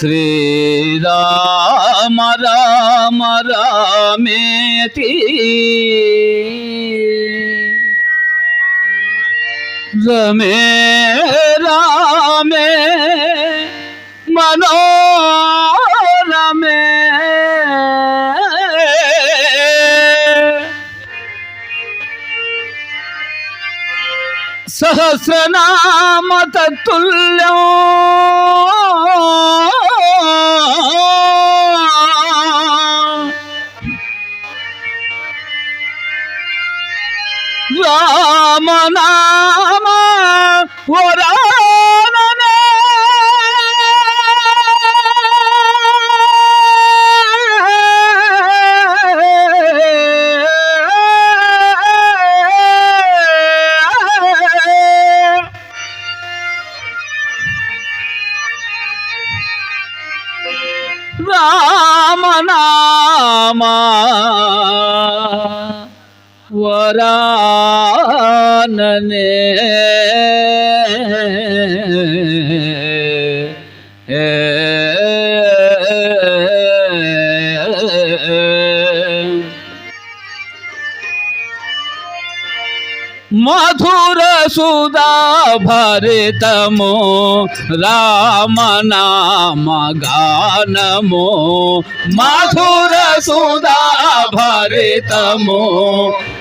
శ్రీరామ రామ రామేతి. రమే రామే మనోరమే. సహస్రనామ తత్తుల్యం. రామనామా వరాననే మధుర సుధా భరితము రామనామ గానము మధుర సుధా భరితము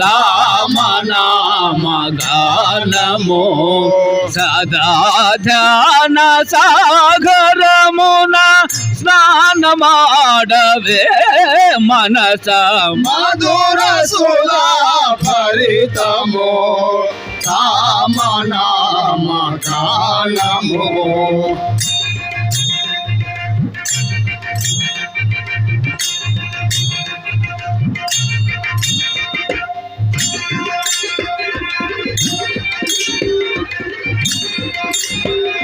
రామనామ గానము సదా ధ్యాన సా స్నానమాడవే మనస. మధుర సులా భరితము రామ నామ కాలము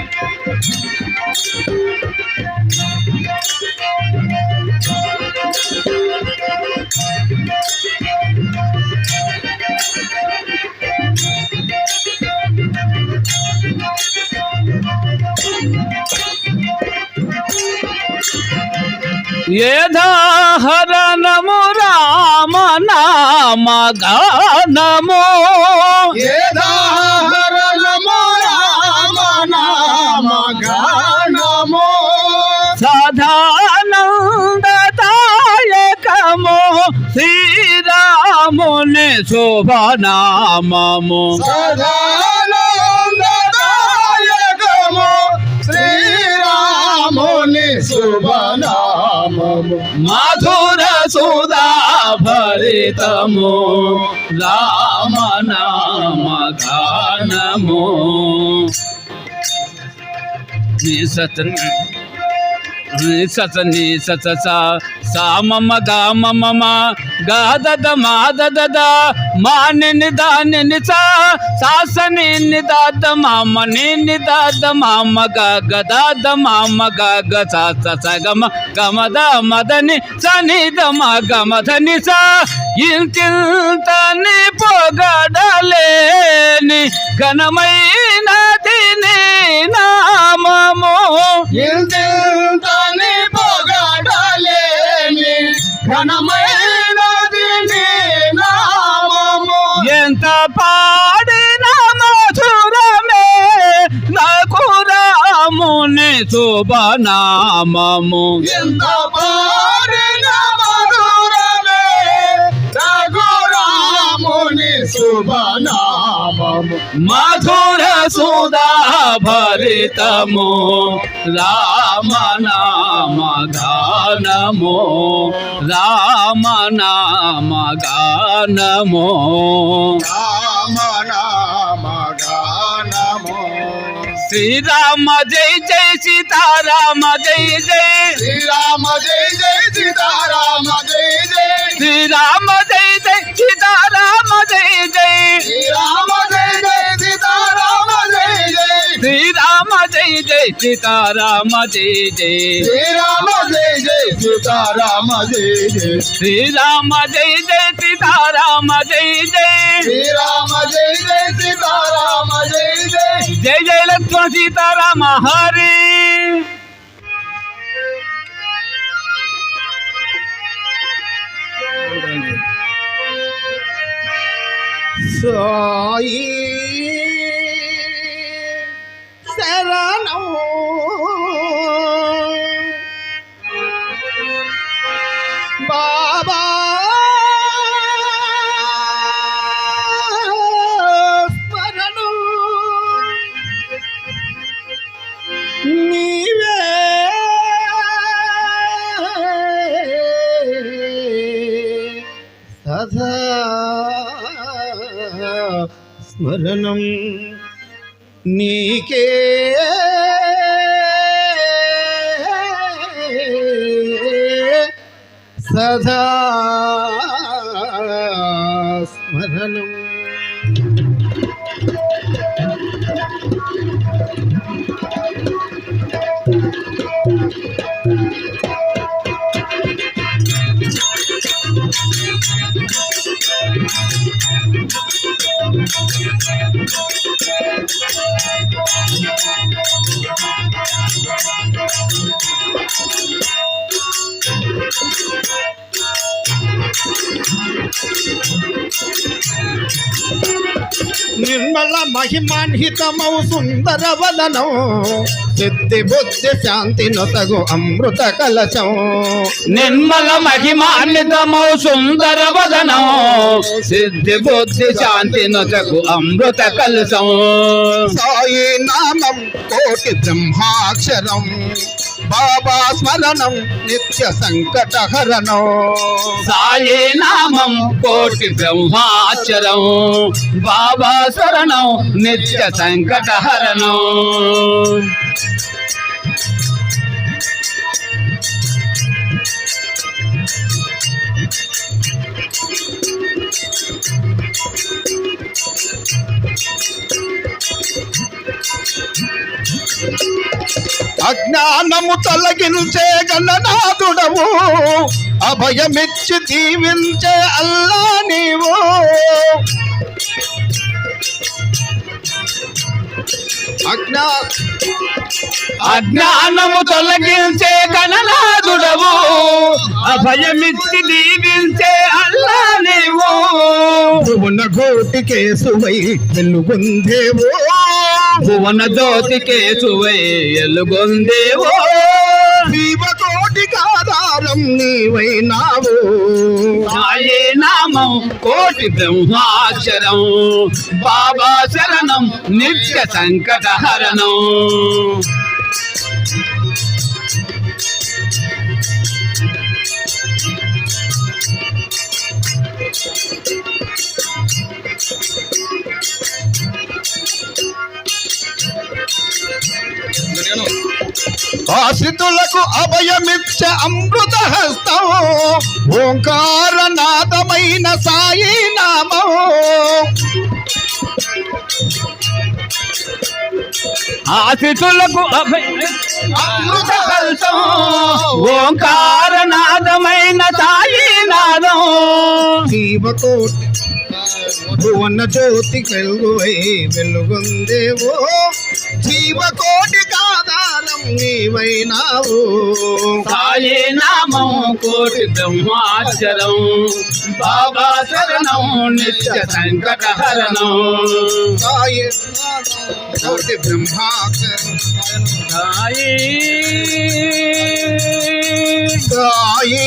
ఏదాహరణము రామ నామ గానము. ఏదాహరణము శుభనామము. సదానందదాయకము. శ్రీరాముని శుభనామము. మధుర సుధా భరితము రామ నామ గానము నీ సతన్ నీ సత నీ సత మాదద సా మమ గా మమ మా గా దద దాద మామ ద మా ని ని దా ని ని సా సా స ని ని దా ద మా మ ని ఇంతింతని పొగడలేని ఘనమైనది నీ నామము. ఇంతింతని పొగడలేని ఘనమైనది నీ నామము. ఎంత పాడిన మధురమే నాకు రాముని శుభనామము ఎంత పాడి రఘురాముని శుభనామము. మధుర సుధా భరితము రామ నామ గానము. రామ నామ గానము. రామ శ్రీరామ జై జై సీతారామ జై జై. శ్రీరామ జై జై సీతారామ జై జై. శ్రీరామ జై జై సీతారామ జై జై. శ్రీరామ జై జై సీతారామ జై జై. శ్రీరామ జై జై సీతారామ జై జై. శ్రీరామ సీతారామ జయ జయ శ్రీరామ జయ జయ సీతారామ జయ జయ శ్రీరామ జయ జయ సీతారామ జయ జయ జయ జయ లక్ష్మణ సీతారామ హరి. సాయి శరణం. బాబా. స్మరణం. నీవే. సదా స్మరణం నీకే. রাধা నిర్మల మహిమాన్హితమౌ సుందర వదనం. సిద్ధి బుద్ధి శాంతి నొతగు అమృత కలశం. నిర్మల మహిమాన్వితమౌ సుందర వదనం. సిద్ధి బుద్ధి శాంతి నొతకు అమృత కలసం సాయి నామం కోటి బ్రహ్మాక్షరం. బాబా స్మరణం నిత్య సంకటహరణం సాయే నామం కోటి బ్రహ్మాచరం. బాబా శరణం నిత్య సంకట హరణం. అజ్ఞానము తొలగించే గణనాథుడవు. అభయమిచ్చి దీవించే అల్లా నీవు. అజ్ఞానము తొలగించే కనలాదుడవు. అభయమిచ్చి దీవించే అల్లా నీవు. భువన గోటికే సువై వెలుగొందేవో. భువన జ్యోతికే సువై వెలుగొందేవో. జీవకో నాదం నీవైనావు నాయే నామం కోటి బ్రహ్మాక్షరం బాబా శరణం నిత్య సంకటహరణం No, no. ఆశ్రితులకు అభయమిచ్చ అమృత హస్తం ఓంకార నాదమైన సాయి నామం. ఆశితులకు అమృత కల్సం ఓంకార నాదమైన సాయి నాదం జీవకోటి భువన జ్యోతి వెలుగువై వెలుగొందేవో. జీవకోటి ఆధారం నీవైనావు. సాయి నామం కోటి బ్రహ్మాచరం బాబా శరణం నిత్య సంకట హరణం. సాయి కోటి బ్రహ్మాక్షరం సాయి సాయి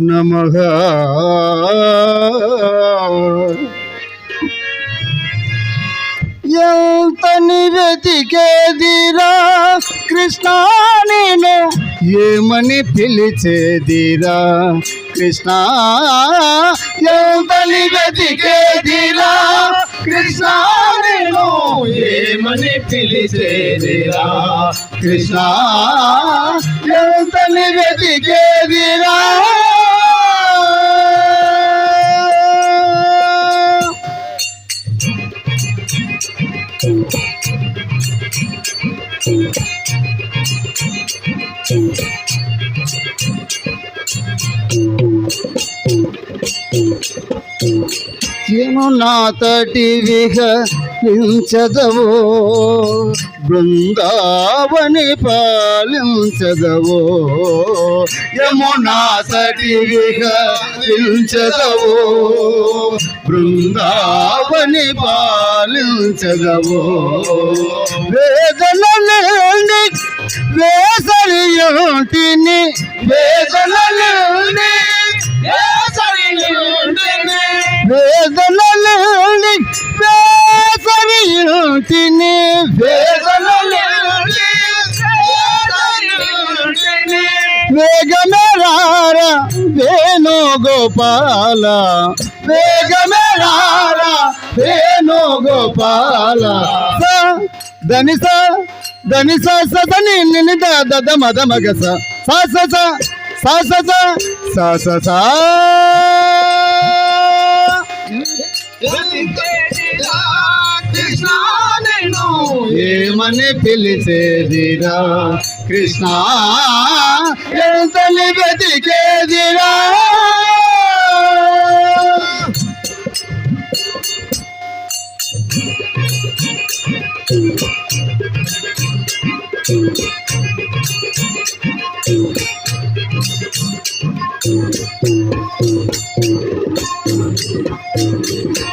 నమః ఎంత నిరతికేదిరా కృష్ణ నేను ఏమని పిలిచేదిరా కృష్ణ? ఎంత నిరతికేదిరా కృష్ణ నేను ఏమని పిలిచేదిరా? కృష్ణ ఎంత వెతికేదిరా? యమునా నాతటి విహరించదవో బృందావని పాలించదవో. యమునాతటి విహరించదవో బృందావని పాలించదవో. వేదన లేని వేసరి యోటిని వేదన నుండి వేదనలోని వేసవియుటిని వేదనలోని వేణు గోపాల. వేగమెరార వేణు గోపాల. ధనిస ధనిస సదని నిని దద మద మగస సా. స స సా స స సా స సా ఏమని పిలిచేదిరా కృష్ణ ఎంతని వెతికేదిరా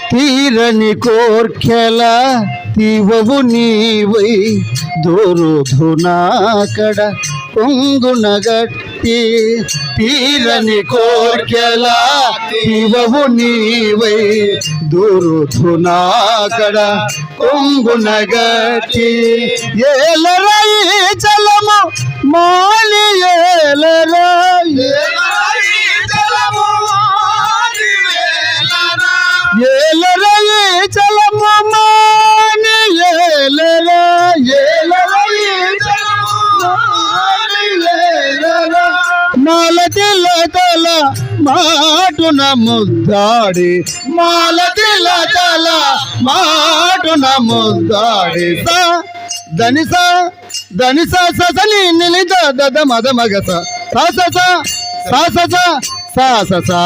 తీరని కోర్కెల తీవవు నీవై? దోరుధునాకడ పొంగున గట్టి తీరని కోర్కెలా తీవవు నీవై? దోరుధునాకడ పొంగున గట్టి ఏలరై ఈ చలము మాలి ఏలరా ఏలరై ఈ చలము మాలతి మాటున ముద్దాడి. మాలతి లతల మాటున ముద్దాడి. సా ధనిస ధనిస ససని నిలిద దద మద మగస సా. స స సా స స సా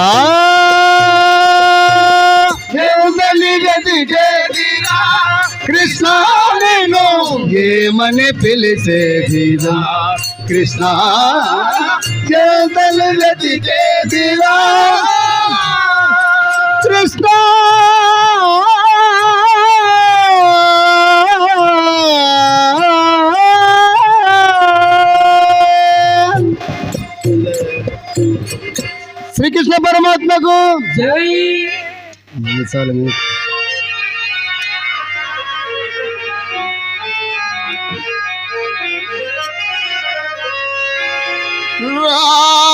కృష్ణ నేను ఏమని పిలిచేదిరా? కృష్ణ చేతలు వెతికేదిరా కృష్ణ! శ్రీకృష్ణ పరమాత్మకు జై చాలు రామా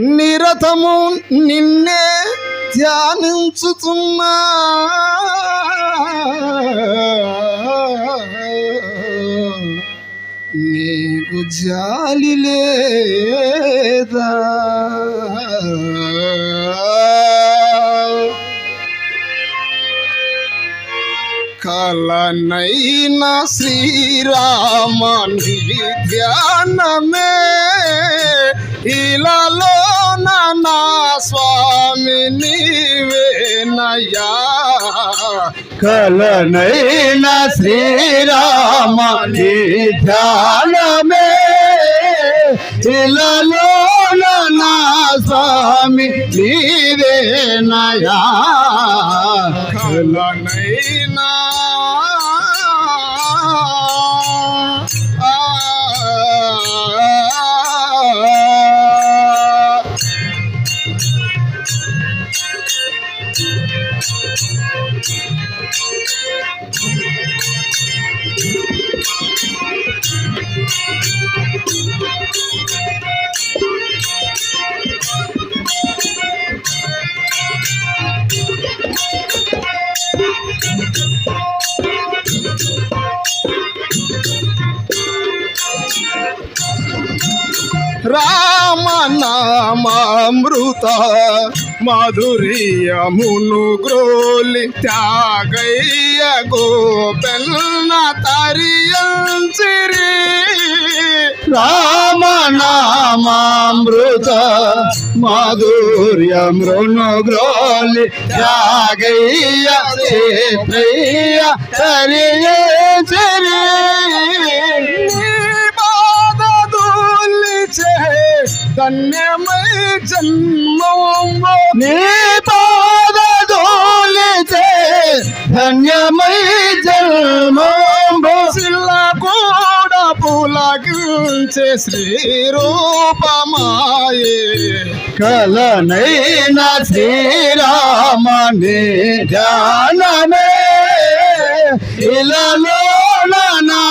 నిరతము నిన్నే ధ్యానించుతున్నా. నీకు జాలి లేదా? కలనైన శ్రీరామ ధ్యానమే ఇలాలో నా స్వామి నీవేనయ్యా కలనైన శ్రీరామ నీ ధ్యానమే. ఇలాలో నా స్వామి నీవేనయ్యా కలనైనా రామనామామృత మాధుర్యమును గ్రోలి త్యాగయ్య గోపెన్న తరియంచిరి. రామనామామృత మాధుర్యమృను గ్రోలి త్యాగయ్య క్షేత్రయ్య తరియంచిరి. బాధదులిచే ధన్యమై జన్మంబో నీ పాదదోలిచే ధన్యమై జన్మంబో. శిల్ల కూడా పులగించే శ్రీ రూపమాయే కలనైన శ్రీరామని ధ్యానమే. ఇలలో నా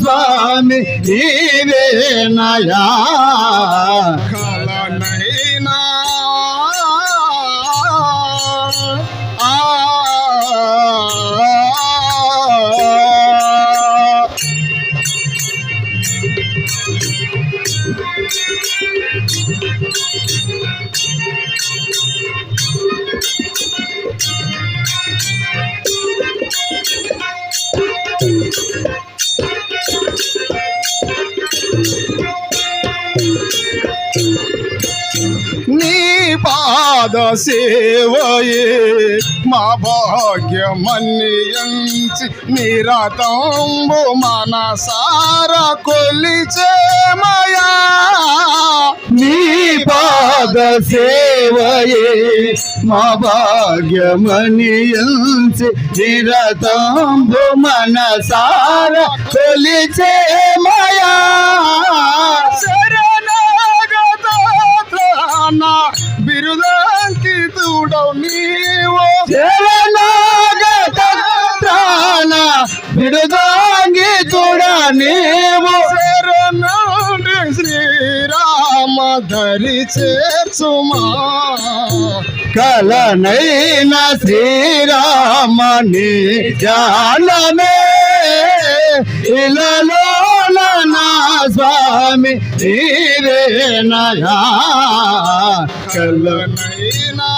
స్వామి నీవేనయా కలనైనా పాద సేవయే మా భాగ్యమన్యంచి నిరతంబు మనసార కొలిచేమయా నీ పాద సేవయే మా భాగ్యమని ఎంచి నిరతంబు మనసార కొలిచేమయా శరణాగతాన బిరుదాంకితుడవు నీవు. శరణాగతాన బిరుదాంకితుడ నీవు. శరణుడి శ్రీరామ ధరి చేర్చుమా. కలనైన శ్రీరామని జానమే ఇలలో స్వామి తీరే నయా కలనైనా